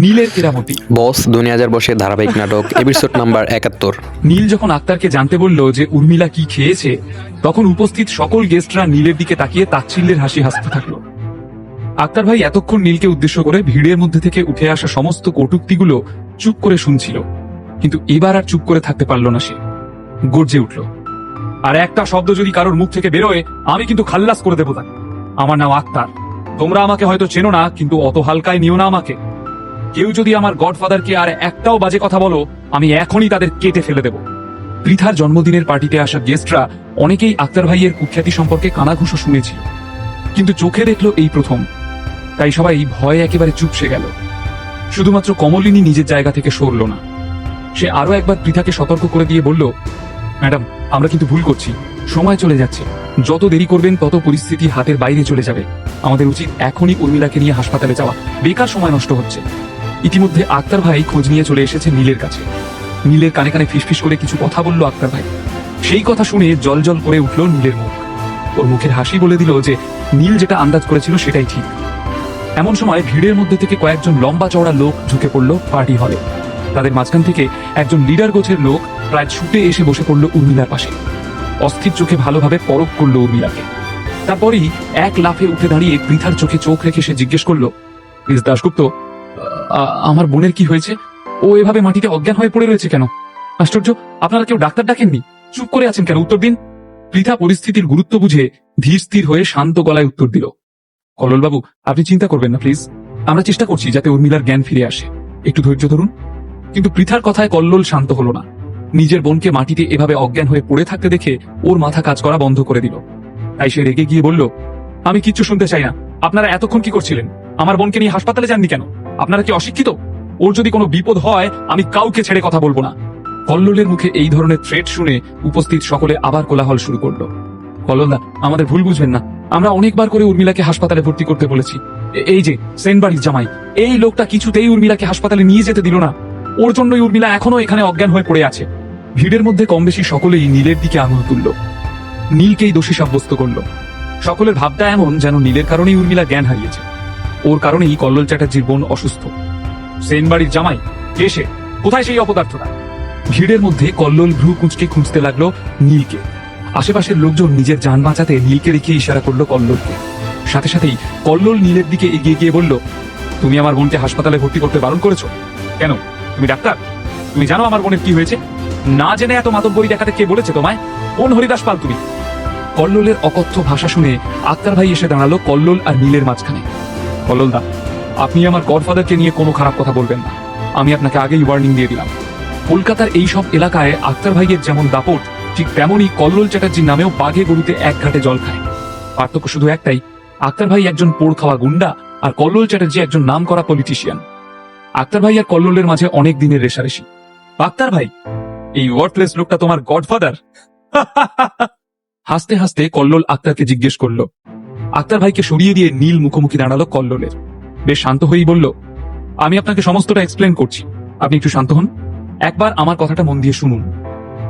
নীলের কেরামতি বস দুনিয়া হাজার বসে ধারাবাহিক নাটক এপিসোড নাম্বার একাত্তর। নীল যখন আক্তারকে জানতে বলল যে উর্মিলা কি খেয়েছে তখন উপস্থিত সকল গেস্টরা নীলের দিকে তাকিয়ে তাচ্ছিল্যের হাসি হাসতে থাকল। আক্তার ভাই এতক্ষণ নীলকে উদ্দেশ্য করে ভিড়ের মধ্যে থেকে উঠে আসা সমস্ত কটুক্তিগুলো চুপ করে শুনছিল কিন্তু এবার আর চুপ করে থাকতে পারল না সে। গর্জে উঠল আর একটা শব্দ যদি কারোর মুখ থেকে বেরোয় আমি কিন্তু খাল্লাস করে দেবো তাকে। আমার নাম আক্তার। তোমরা আমাকে হয়তো চেনো না কিন্তু অত হালকায় নিও না আমাকে। কেউ যদি আমার গডফাদারকে আর একটাও বাজে কথা বলো, আমি এখনই তাদের কেটে ফেলে দেব। পৃথার জন্মদিনের পার্টিতে আসা গেস্টরা অনেকেই আক্তার ভাইয়ের কুখ্যাতি সম্পর্কে কানাঘুষো শুনেছিল। কিন্তু চোখে দেখল এই প্রথম। তাই সবাই ভয়ে একেবারে চুপসে গেল। শুধুমাত্র কমলিনী নিজের জায়গা থেকে সরল না। সে আরও একবার পৃথাকে সতর্ক করে দিয়ে বলল, ম্যাডাম, আমরা কিন্তু ভুল করছি। সময় চলে যাচ্ছে। যত দেরি করবেন, তত পরিস্থিতি হাতের বাইরে চলে যাবে। আমাদের উচিত এখনই উর্মিলাকে নিয়ে হাসপাতালে যাওয়া। বেকার সময় নষ্ট হচ্ছে। ইতিমধ্যে আক্তার ভাই খোঁজ নিয়ে চলে এসেছে নীলের কাছে। নীলের কানে কানে ফিসফিস করে কিছু কথা বলল আক্তার ভাই। সেই কথা শুনে জল জল করে উঠল নীলের মুখ। ওর মুখের হাসি বলে দিল যে, নীল যেটা আন্দাজ করেছিল সেটাই ঠিক। এমন সময় ভিড়ের মধ্যে থেকে কয়েকজন লম্বা চওড়া লোক ঢুকে পড়ল পার্টি হলে। তাদের মাঝখান থেকে একজন লিডার গোছের লোক প্রায় ছুটে এসে বসে পড়ল উর্মিলার পাশে। অস্থির চোখে ভালোভাবে পরখ করল উর্মিলাকে। তারপরেই এক লাফে উঠে দাঁড়িয়ে পৃথার চোখে চোখ রেখে সে জিজ্ঞেস করল মিস দাশগুপ্ত আমার বোনের কি হয়েছে? ও এভাবে মাটিতে অজ্ঞান হয়ে পড়ে রয়েছে কেন? আশ্চর্য, আপনারা কেউ ডাক্তার ডাকেননি? চুপ করে আছেন কেন? উত্তর দিন। পৃথা পরিস্থিতির গুরুত্ব বুঝে ধীর স্থির হয়ে শান্ত গলায় উত্তর দিল কললবাবু আপনি চিন্তা করবেন না প্লিজ আমরা চেষ্টা করছি যাতে উর্মিলার জ্ঞান ফিরে আসে। একটু ধৈর্য ধরুন। কিন্তু পৃথার কথায় কল্লোল শান্ত হলো না। নিজের বোনকে মাটিতে এভাবে অজ্ঞান হয়ে পড়ে থাকতে দেখে ওর মাথা কাজ করা বন্ধ করে দিল। তাই সে রেগে গিয়ে বলল, আমি কিচ্ছু শুনতে চাই না। আপনারা এতক্ষণ কি করছিলেন? আমার বোনকে নিয়ে হাসপাতালে যাননি কেন? আপনারা কি অশিক্ষিত? ওর যদি কোনো বিপদ হয়, আমি কাউকে ছেড়ে কথা বলব না। কল্লোলের মুখে এই ধরনের থ্রেট শুনে উপস্থিত সকলে আবার কোলাহল শুরু করল। কল্লোলদা, আমাদের ভুল বুঝবেন না। আমরা অনেকবার করে উর্মিলাকে হাসপাতালে ভর্তি করতে বলেছি। এই যে সেন বাড়ির জামাই, এই লোকটা কিছুতেই উর্মিলাকে হাসপাতালে নিয়ে যেতে দিল না। ওর জন্যই উর্মিলা এখনও এখানে অজ্ঞান হয়ে পড়ে আছে। ভিড়ের মধ্যে কম বেশি সকলেই নীলের দিকে আঙুল তুলল। নীলকেই দোষী সাব্যস্ত করল। সকলের ভাবটা এমন যেন নীলের কারণেই উর্মিলা জ্ঞান হারিয়েছে। ওর কারণেই কল্লোল চ্যাটার্জির বোন অসুস্থ। সেন বাড়ির জামাই, কে সে? কোথায় সেই অপদার্থটা? ভিড়ের মধ্যে কল্লোল ভ্রু কুঁচকে খুঁজতে লাগল নীলকে। আশেপাশের লোকজন নিজের যান বাঁচাতে নীলকে রেখে ইশারা করল কল্লোলকে। সাথে সাথেই কল্লোল নীলের দিকে এগিয়ে গিয়ে বলল, তুমি আমার বোনকে হাসপাতালে ভর্তি করতে বারণ করেছ? কেন? তুমি ডাক্তার? তুমি জানো আমার বোনের কি হয়েছে? না জেনে এত মাতব্বরি দেখাতে কে বলেছে তোমায়? কোন হরিদাস পাল তুমি? কল্লোলের অকথ্য ভাষা শুনে আক্তার ভাই এসে দাঁড়াল কল্লোল আর নীলের মাঝখানে। কল্লোল দা আপনি আমার গডফাদারকে নিয়ে কোনো খারাপ কথা বলবেন না। আমি আপনাকে আগেই ওয়ার্নিং দিয়ে দিলাম। কলকাতার এই সব এলাকায় আক্তার ভাইয়ের যেমন দাপট, ঠিক তেমনই কল্লোল চ্যাটার্জির নামেও বাঘে গরুতে এক ঘাটে জল খায়। পার্থক্য শুধু একটাই, আক্তার ভাই একজন পোড় খাওয়া গুন্ডা আর কল্লোল চ্যাটার্জি একজন নাম করা পলিটিশিয়ান আক্তার ভাই আর কল্লোলের মাঝে অনেক দিনের রেশারেশি। আক্তার ভাই, এই ওয়ার্ডপ্লেস লোকটা তোমার গডফাদার? হাসতে হাসতে কল্লোল আক্তারকে জিজ্ঞেস করল আক্তার ভাইকে সরিয়ে দিয়ে নীল মুখোমুখি দাঁড়াল কল্লোলের। বেশ শান্ত হয়েই বলল, আমি আপনাকে সমস্তটা এক্সপ্লেন করছি। আপনি একটু শান্ত হন। একবার আমার কথাটা মন দিয়ে শুনুন।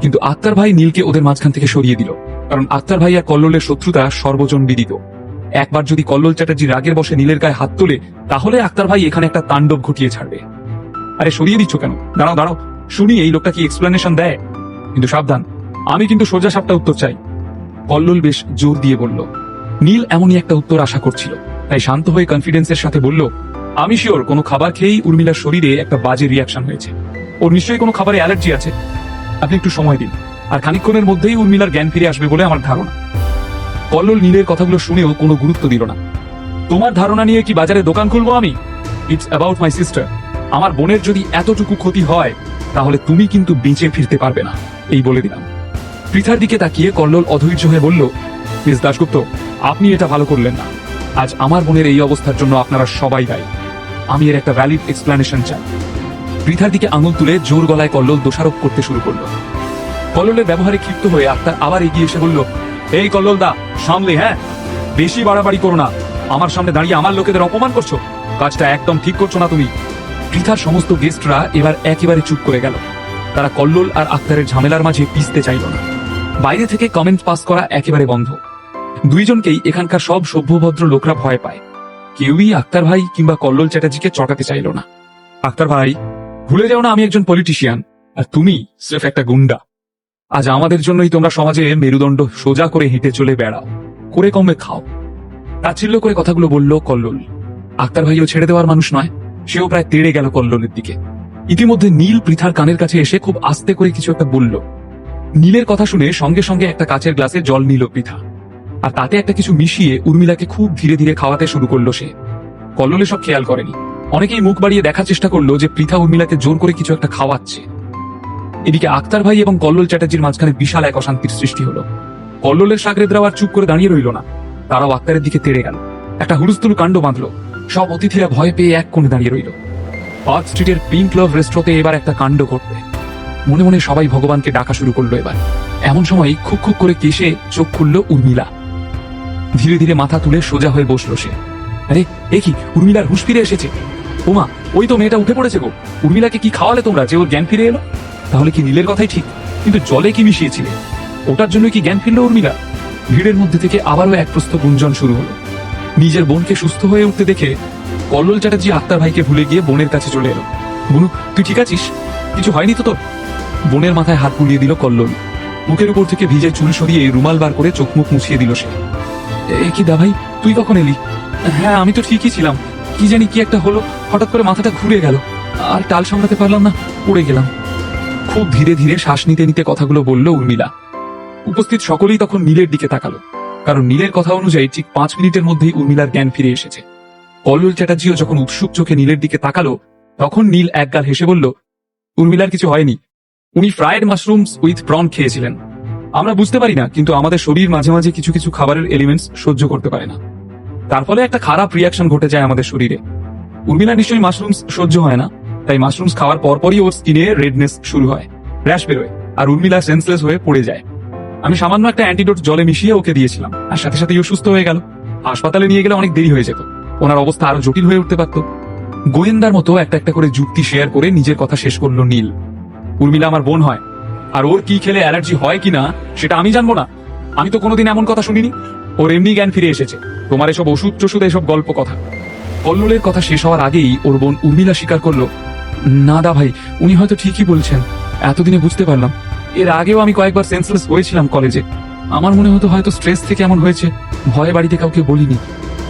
কিন্তু আক্তার ভাই নীলকে ওদের মাঝখান থেকে সরিয়ে দিল, কারণ আক্তার ভাই আর কল্লোলের শত্রুতা সর্বজন বিদিত একবার যদি কল্লোল চ্যাটার্জি রাগের বসে নীলের গায়ে হাত তোলে, তাহলে আক্তার ভাই এখানে একটা তাণ্ডব ঘটিয়ে ছাড়বে। আরে, সরিয়ে দিচ্ছ কেন? দাঁড়াও দাঁড়াও। শুনি, এই লোকটা কি এক্সপ্লেনেশন দেয়? কিন্তু সাবধান, আমি কিন্তু সোজা সাপটা উত্তর চাই। কল্লোল বেশ জোর দিয়ে বলল নীল এমনই একটা উত্তর আশা করছিল। তাই শান্ত হয়ে কনফিডেন্সের সাথে বলল, আমি শিওর কোনো খাবার খেয়েই উর্মিলার শরীরে একটা বাজে রিয়াকশন হয়েছে। ওর নিশ্চয়ই কোনো খাবারে অ্যালার্জি আছে। আপনি একটু সময় দিন। আর খানিকক্ষণের মধ্যেই উর্মিলার জ্ঞান ফিরে আসবে বলে আমার ধারণা। কল্লোল নীলের কথাগুলো শুনেও কোনো গুরুত্ব দিল না। তোমার ধারণা নিয়ে কি বাজারে দোকান খুলবো আমি? ইটস অ্যাবাউট মাই সিস্টার আমার বোনের যদি এতটুকু ক্ষতি হয়, তাহলে তুমি কিন্তু বেঁচে ফিরতে পারবে না। এই বলে দিলাম। পৃথার দিকে তাকিয়ে কল্লোল অধৈর্য হয়ে বলল, মিস দাশগুপ্ত আপনি এটা ভালো করলেন না। আজ আমার বোনের এই অবস্থার জন্য আপনারা সবাই দায়ী। আমি এর একটা ভ্যালিড এক্সপ্লেনেশন চাই। বৃথার দিকে আঙুল তুলে জোর গলায় কল্লোল দোষারোপ করতে শুরু করল। কল্লোলের ব্যবহারে ক্ষিপ্ত হয়ে আক্তার আবার এগিয়ে এসে বলল, এই কল্লোল দা সামলে হ্যাঁ? বেশি বাড়াবাড়ি করো না। আমার সামনে দাঁড়িয়ে আমার লোকেদের অপমান করছ। কাজটা একদম ঠিক করছ না তুমি। পৃথার সমস্ত গেস্টরা এবার একেবারে চুপ করে গেল। তারা কল্লোল আর আক্তারের ঝামেলার মাঝে পিসতে চাইল না। বাইরে থেকে কমেন্ট পাস করা একেবারে বন্ধ। দুইজনকেই এখানকার সব সভ্যভদ্র লোকরা ভয় পায়। কেউই আক্তার ভাই কিংবা কল্লোল চ্যাটার্জিকে চটাতে চাইল না। আক্তার ভাই, ভুলে যাও না আমি একজন পলিটিশিয়ান আর তুমি স্রেফ একটা গুন্ডা। আজ আমাদের জন্যই তোমরা সমাজে মেরুদণ্ড সোজা করে হেঁটে চলে বেড়াও, করে কমে খাও। তাচ্ছিল্য করে কথাগুলো বলল কল্লোল। আক্তার ভাইও ছেড়ে দেওয়ার মানুষ নয়, সেও প্রায় তেড়ে গেল কল্লোলের দিকে। ইতিমধ্যে নীল পৃথার কানের কাছে এসে খুব আস্তে করে কিছু একটা বলল। নীলের কথা শুনে সঙ্গে সঙ্গে একটা কাচের গ্লাসে জল নিল পৃথা। আর তাতে একটা কিছু মিশিয়ে উর্মিলাকে খুব ধীরে ধীরে খাওয়াতে শুরু করল সে। কল্লোলে সব খেয়াল করেনি। অনেকেই মুখ বাড়িয়ে দেখার চেষ্টা করল যে পৃথা উর্মিলাকে জোর করে কিছু একটা খাওয়াচ্ছে। এদিকে আক্তার ভাই এবং কল্লোল চ্যাটার্জির মাঝখানে বিশাল এক অশান্তির সৃষ্টি হলো। কল্লোলের সাগরেদরাও আর চুপ করে দাঁড়িয়ে রইল না। তারাও আক্তারের দিকে তেড়ে গেল। একটা হুলস্থুল কাণ্ড বাঁধলো। সব অতিথিরা ভয় পেয়ে এক কোণে দাঁড়িয়ে রইল। পার্ক স্ট্রিটের পিঙ্ক লাভ রেস্ট্রোতে এবার একটা কাণ্ড ঘটবে। মনে মনে সবাই ভগবানকে ডাকা শুরু করল এবার। এমন সময় খুব খুব করে কেশে চোখ খুলল উর্মিলা। ধীরে ধীরে মাথা তুলে সোজা হয়ে বসল সে। আরে, এ কি? উর্মিলার হুঁশ ফিরে এসেছে। ওমা, ওই তো মেয়েটা উঠে পড়েছে গো। উর্মিলাকে কি খাওয়ালে তোমরা? যে ওর জ্ঞান ফিরে এলো? তাহলে কি নীলের কথাই ঠিক? কিন্তু জলে কি মিশিয়েছিলে? ওটার জন্য কি জ্ঞান ফিরল উর্মিলা? ভিড়ের মধ্যে থেকে আবারও এক প্রস্ত গুঞ্জন শুরু হলো। নিজের বোনকে সুস্থ হয়ে উঠতে দেখে কল্লোল চ্যাটার্জি আক্তার ভাইকে ভুলে গিয়ে বোনের কাছে চলে এলো। বুনু, তুই ঠিক আছিস? কিছু হয়নি তো তোর? বোনের মাথায় হাত বুলিয়ে দিল কল্লোল। মুখের উপর থেকে ভিজে চুল সরিয়ে রুমাল বার করে চোখ মুখ মুছিয়ে দিল সে। কি দা ভাই তুই কখন এলি? হ্যাঁ আমি তো ঠিকই ছিলাম। কি জানি কি একটা হলো, হঠাৎ করে মাথাটা ঘুরে গেল। আর টাল সামলাতে পারলাম না, পড়ে গেলাম। খুব ধীরে ধীরে শ্বাস নিতে নিতে কথাগুলো বলল উর্মিলা। উপস্থিত সকলেই তখন নীলের দিকে তাকালো। কারণ নীলের কথা অনুযায়ী ঠিক পাঁচ মিনিটের মধ্যেই উর্মিলার জ্ঞান ফিরে এসেছে। কল্লোল চ্যাটার্জিও যখন উৎসুক চোখে নীলের দিকে তাকালো, তখন নীল একগাল হেসে বলল, উর্মিলার কিছু হয়নি। উনি ফ্রায়েড মাশরুমস উইথ প্রন খেয়েছিলেন। আমরা বুঝতে পারি না, কিন্তু আমাদের শরীর মাঝে মাঝে কিছু কিছু খাবারের এলিমেন্টস সহ্য করতে পারে না। তার ফলে একটা খারাপ রিয়াকশন ঘটে যায় আমাদের শরীরে। উর্মিলা নিশ্চয়ই মাশরুমস সহ্য হয় না, তাই মাশরুমস খাওয়ার পরপরই ওর স্কিনে রেডনেস শুরু হয় র্যাশ বেরোয়, আর উর্মিলা সেন্সলেস হয়ে পড়ে যায়। আমি সামান্য একটা অ্যান্টিডোট জলে মিশিয়ে ওকে দিয়েছিলাম, আর সাথে সাথে ও সুস্থ হয়ে গেল। হাসপাতালে নিয়ে গেলে অনেক দেরি হয়ে যেত, ওনার অবস্থা আরও জটিল হয়ে উঠতে পারত। গোয়েন্দার মতো একটা একটা করে যুক্তি শেয়ার করে নিজের কথা শেষ করল নীল। উর্মিলা আমার বোন হয় আর ওর কি খেলে অ্যালার্জি হয় কিনা, সেটা আমি জানব না। আমি তো কোনোদিন এমন কথা শুনিনি। ওর এমনি জ্ঞান ফিরে এসেছে। তোমার এসব ওষুধ টষুধ, এসব গল্প কথা। কল্লোলের কথা শেষ হওয়ার আগেই ওর বোন উর্মিলা স্বীকার করল, না দা ভাই, উনি হয়তো ঠিকই বলছেন। এতদিনে বুঝতে পারলাম। এর আগেও আমি কয়েকবার সেন্সলেস হয়েছিলাম কলেজে আমার মনে হতো হয়তো স্ট্রেস থেকে এমন হয়েছে। ভয়ে বাড়িতে কাউকে বলিনি।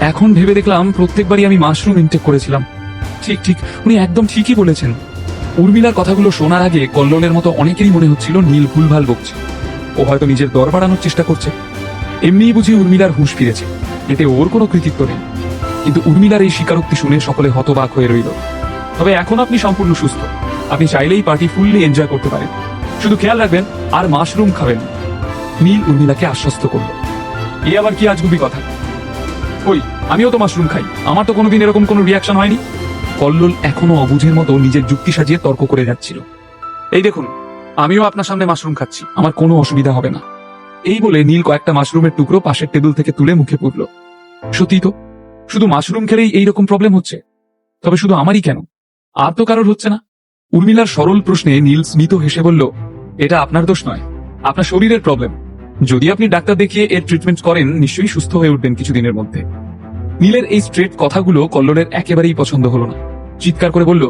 এখন ভেবে দেখলাম প্রত্যেকবারই আমি মাশরুম ইনটেক করেছিলাম। ঠিক ঠিক, উনি একদম ঠিকই বলেছেন। উর্মিলার কথাগুলো শোনার আগে কল্লোলের মতো অনেকেরই মনে হচ্ছিল নীল ভুলভাল বকছে। ও হয়তো নিজের দর বাড়ানোর চেষ্টা করছে। এমনিই বুঝি উর্মিলার হুঁশ ফিরেছে। এতে ওর কোনো কৃতিত্ব নেই। কিন্তু উর্মিলার এই স্বীকারোক্তি শুনে সকলে হতবাক হয়ে রইল। তবে এখন আপনি সম্পূর্ণ সুস্থ। আপনি চাইলেই পার্টি ফুললি এনজয় করতে পারেন। শুধু খেয়াল রাখবেন, আর মাশরুম খাবেন নীল উর্মিলাকে আশ্বস্ত করল। এ আবার কি আজগুবি কথা? ওই আমিও তো মাশরুম খাই। আমার তো কোনোদিন এরকম কোনো রিয়াকশন হয়নি। কল্লোল এখনও অবুঝের মতো নিজের যুক্তি সাজিয়ে তর্ক করে যাচ্ছিল। এই দেখুন, আমিও আপনার সামনে মাশরুম খাচ্ছি, আমার কোনো অসুবিধা হবে না। এই বলে নীল কয়েকটা মাশরুমের টুকরো পাশের টেবিল থেকে তুলে মুখে পুরল সত্যি তো? শুধু মাশরুম খেলেই এইরকম প্রবলেম হচ্ছে? তবে শুধু আমারই কেন? আর তো কারোর হচ্ছে না? উর্মিলার সরল প্রশ্নে নীল স্মিত হেসে বলল, এটা আপনার দোষ নয়, আপনার শরীরের প্রবলেম যদি আপনি ডাক্তার দেখিয়ে এর ট্রিটমেন্ট করেন, নিশ্চয়ই সুস্থ হয়ে উঠবেন কিছুদিনের মধ্যে। নীলের এই স্ট্রেট কথাগুলো কল্লোলের একেবারেই পছন্দ হলো না। চিৎকার করে বলল,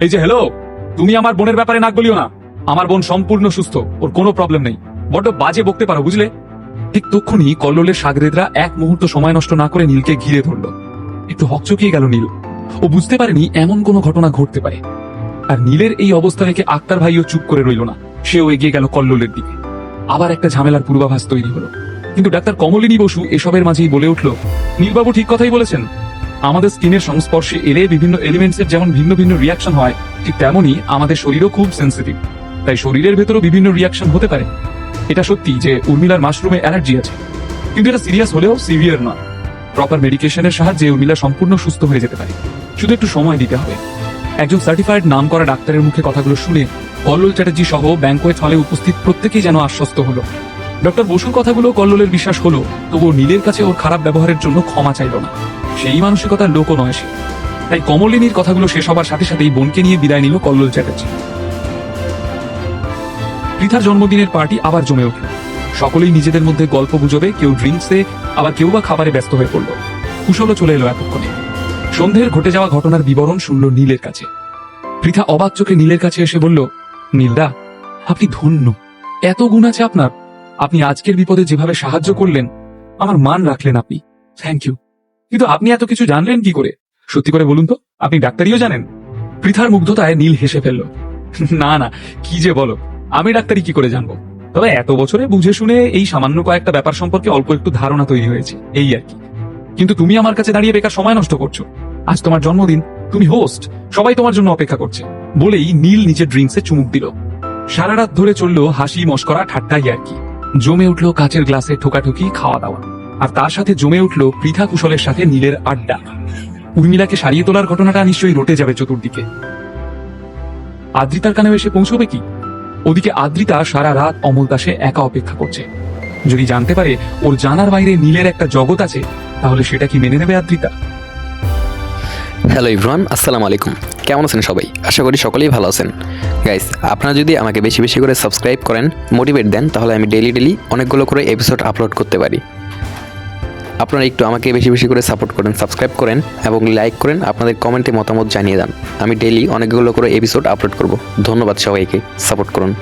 এই যে হ্যালো তুমি আমার বোনের ব্যাপারে নাক বলিও না। আমার বোন সম্পূর্ণ সুস্থ, ওর কোনো প্রবলেম নেই। বড্ড বাজে বকতে পারো, বুঝলে? ঠিক তক্ষুনি কল্লোলের সাগরেদরা এক মুহূর্ত সময় নষ্ট না করে নীলকে ঘিরে ধরল। একটু হকচকিয়ে গেল নীল। ও বুঝতে পারেনি এমন কোনো ঘটনা ঘটতে পারে। আর নীলের এই অবস্থা দেখে আক্তার ভাইও চুপ করে রইল না। সেও এগিয়ে গেল কল্লোলের দিকে। আবার একটা ঝামেলার পূর্বাভাস তৈরি হলো। কিন্তু ডাক্তার কমলিনী বসু এসবের মাঝেই বলে উঠল, নীলবাবু ঠিক কথাই বলেছেন। আমাদের স্কিনের সংস্পর্শে এলে বিভিন্ন এলিমেন্টস এর যেমন ভিন্ন ভিন্ন রিয়াকশন হয়, ঠিক তেমনই আমাদের শরীরও খুব সেন্সিটিভ তাই শরীরের ভেতরও বিভিন্ন রিয়াকশন হতে পারে। এটা সত্যি যে উর্মিলার মাশরুমে অ্যালার্জি আছে। কিন্তু এটা সিরিয়াস হলেও সিভিয়ার নয়। প্রপার মেডিকেশনের সাহায্যে উর্মিলা সম্পূর্ণ সুস্থ হয়ে যেতে পারে। শুধু একটু সময় দিতে হবে। একজন সার্টিফাইড নাম করা ডাক্তারের মুখে কথাগুলো শুনে কল্লোল চ্যাটার্জি সহ ব্যাংকোয়েট হলে উপস্থিত প্রত্যেকেই যেন আশ্বস্ত হলো। ডক্টর বসুর কথাগুলো কল্লোলের বিশ্বাস হলো, তবুও নীলের কাছে ওর খারাপ ব্যবহারের জন্য ক্ষমা চাইল না। সেই মানসিকতার লোকও নয় সে। তাই কমলিনীর কথাগুলো শেষ হবার সাথে সাথেই বোনকে নিয়ে বিদায় নিল কল্লোল চ্যাটার্জি। পৃথার জন্মদিনের পার্টি আবার জমে উঠল সকলেই নিজেদের মধ্যে গল্প গুজবে, কেউ ড্রিঙ্কসে, আবার কেউ বা খাবারে ব্যস্ত হয়ে পড়ল। কুশলও চলে এলো এতক্ষণে। সন্ধ্যের ঘটে যাওয়া ঘটনার বিবরণ শুনল নীলের কাছে। পৃথা অবাক চোখে নীলের কাছে এসে বলল, নীলদা, আপনি ধন্য। এত গুণ আছে আপনার। আপনি আজকের বিপদে যেভাবে সাহায্য করলেন, আমার মান রাখলেন আপনি। Thank you. কিন্তু আপনি এত কিছু জানলেন কি করে? সত্যি করে বলুন তো, আপনি ডাক্তারিও জানেন? পৃথার মুগ্ধতায় নীল হেসে ফেলল। না না, কি যে বলো, আমি ডাক্তারি কি করে জানব? তবে এত বছরে বুঝে শুনে এই সামান্য কয়েকটা ব্যাপার সম্পর্কে অল্প একটু ধারণা তৈরি হয়েছে, এই আর কি। কিন্তু তুমি আমার কাছে দাঁড়িয়ে বেকার সময় নষ্ট করছ। আজ তোমার জন্মদিন, তুমি হোস্ট সবাই তোমার জন্য অপেক্ষা করছে। বলেই নীল নিজের ড্রিঙ্কসে চুমুক দিল। সারা রাত ধরে চলল হাসি মস্করা ঠাট্টাই আর কি। জমে উঠল কাচের গ্লাসে ঠোকাঠুকি খাওয়া দাওয়া। আর তার সাথে জমে উঠল পৃথা কুশলের সাথে নীলের আড্ডা। উর্মিলাকে সারিয়ে তোলার ঘটনাটা নিশ্চয়ই রটে যাবে চতুর্দিকে। আদ্রিতার কানেও এসে পৌঁছবে কি? ওদিকে আদ্রিতা সারা রাত অমল দাসে একা অপেক্ষা করছে। যদি জানতে পারে ওর জানার বাইরে নীলের একটা জগৎ আছে, তাহলে সেটা কি মেনে নেবে আদ্রিতা? হ্যালো ইভরান আসসালামু আলাইকুম। কেমন আছেন সবাই? আশা করি সকলেই ভালো আছেন। গাইস আপনারা যদি আমাকে বেশি বেশি করে সাবস্ক্রাইব করেন মোটিভেট দেন, তাহলে আমি ডেলি ডেলি অনেকগুলো করে এপিসোড আপলোড করতে পারি। আপনারা একটু আমাকে বেশি বেশি করে সাপোর্ট করেন সাবস্ক্রাইব করেন এবং লাইক করেন, আপনাদের কমেন্টে মতামত জানিয়ে দেন। আমি ডেলি অনেকগুলো করে এপিসোড আপলোড করব। ধন্যবাদ সবাইকে সাপোর্ট করুন।